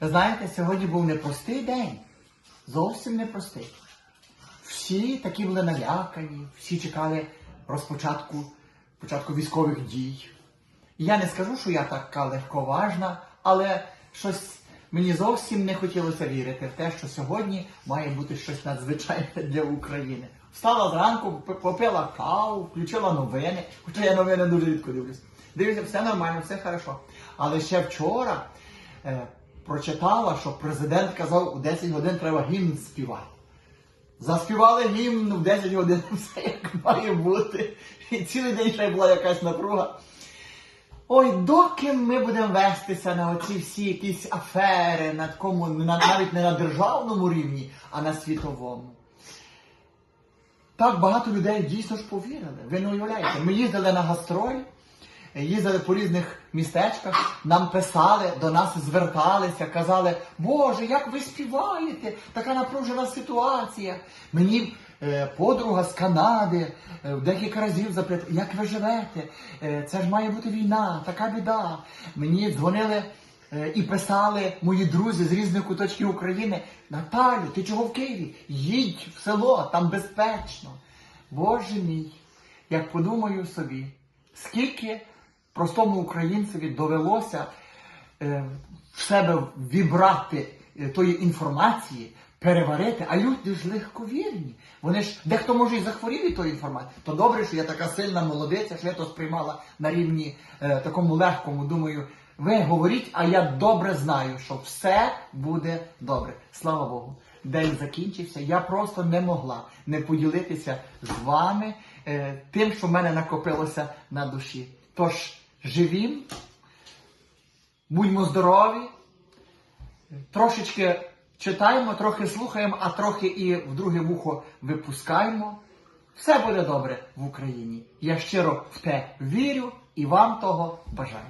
Ви знаєте, сьогодні був непростий день. Зовсім непростий. Всі такі були налякані, всі чекали розпочатку початку військових дій. Я не скажу, що я така легковажна, але щось мені зовсім не хотілося вірити в те, що сьогодні має бути щось надзвичайне для України. Встала зранку, попила каву, включила новини, хоча я новини дуже рідко дивлюсь. Дивлюся, все нормально, все хорошо. Але ще вчора е, прочитала, що президент казав, у 10 годин треба гімн співати. Заспівали гімн в 10 годин, все як має бути. І цілий день ще була якась напруга. Ой, доки ми будемо вестися на оці всі якісь афери, на такому, навіть не на державному рівні, а на світовому. Так багато людей дійсно ж повірили. Ви не уявляєте. Ми їздили на гастроль, їздили по різних містечках, нам писали, до нас зверталися, казали, Боже, як ви співаєте? Така напружена ситуація. Мені е, подруга з Канади е, декілька разів запитала, як ви живете? Е, це ж має бути війна, така біда. Мені дзвонили. е, І писали мої друзі з різних куточків України: Наталю, ти чого в Києві? Їдь в село, там безпечно. Боже мій, як подумаю собі, скільки простому українцеві довелося е, в себе вібрати е, тої інформації, переварити, а люди ж легковірні. Вони ж дехто може і захворів від тої інформації. То добре, що я така сильна молодиця, що я то сприймала на рівні е, такому легкому. Думаю, ви говоріть, а я добре знаю, що все буде добре. Слава Богу. День закінчився. Я просто не могла не поділитися з вами е, тим, що в мене накопилося на душі. Тож живім, будьмо здорові, трошечки читаємо, трохи слухаємо, а трохи і в друге вухо випускаємо. Все буде добре в Україні. Я щиро в те вірю і вам того бажаю.